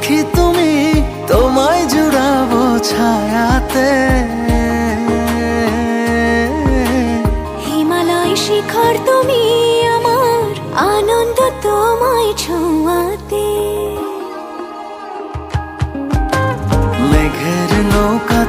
পাখি তুমি তোমায় জুড়াবো ছায়াতে। হিমালয় শিখর তুমি আমার আনন্দ তোমায় ছোঁয়াতে। মেঘের নৌকা